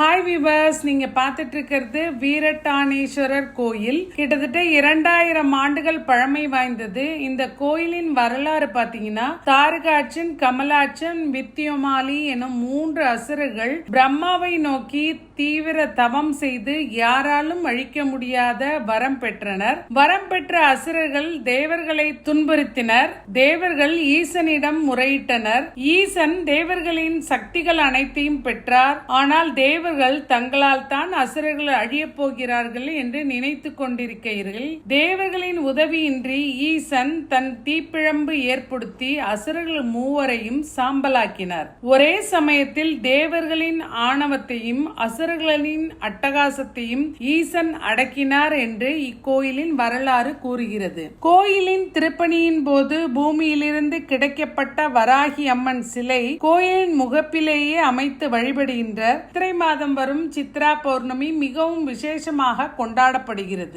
Hi viewers நீங்க பார்த்துட்டு இருக்கிறது வீரட்டானேஸ்வரர் கோயில். கிட்டத்தட்ட இரண்டாயிரம் ஆண்டுகள் பழமை வாய்ந்தது. இந்த கோயிலின் வரலாறு பாத்தீங்கன்னா தாரகாட்சன் கமலாட்சன் வித்தியோமாலி எனும் மூன்று அசுரர்கள் பிரம்மாவை நோக்கி தீவிர தவம் செய்து யாராலும் அழிக்க முடியாத வரம் பெற்றனர். வரம் பெற்ற அசுரர்கள் தேவர்களை துன்புறுத்தினர். தேவர்கள் ஈசனிடம் முறையிட்டனர். ஈசன் தேவர்களின் சக்திகள் அனைத்தையும் பெற்றார். ஆனால் தேவர்கள் தங்களால் தான் அசுரர்கள் அழியப் போகிறார்கள் என்று நினைத்து கொண்டிருக்கிறீர்கள். தேவர்களின் உதவியின்றி ஈசன் தன் தீப்பிழம்பு ஏற்படுத்தி அசுரர்கள் மூவரையும் சாம்பலாக்கினார். ஒரே சமயத்தில் தேவர்களின் ஆணவத்தையும் அசுரர்களின் அட்டகாசத்தையும் ஈசன் அடக்கினார் என்று இக்கோயிலின் வரலாறு கூறுகிறது. கோயிலின் திருப்பணியின் போது பூமியிலிருந்து கிடைக்கப்பட்ட வராகி அம்மன் சிலை கோயிலின் முகப்பிலேயே அமைத்து வழிபடுகின்ற சித்திரை மாதம் வரும் சித்ரா பௌர்ணமி மிகவும் விசேஷமாக கொண்டாடப்படுகிறது.